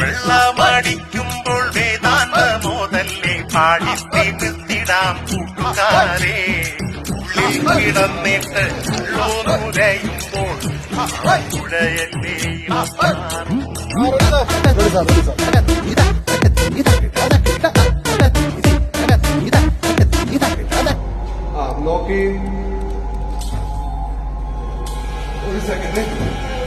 വെള്ളമടിക്കുമ്പോൾ വേദാന്ത മോദല്ലേ പാടിത്തെ നിർത്തിടാം കൂട്ടുകാരെ. ഉള്ളിൽ കിടന്നിട്ട് ഉള്ളോനുരയുമ്പോൾ പുഴയല്ലേ ഇതാ നോക്കി. 30 seconds.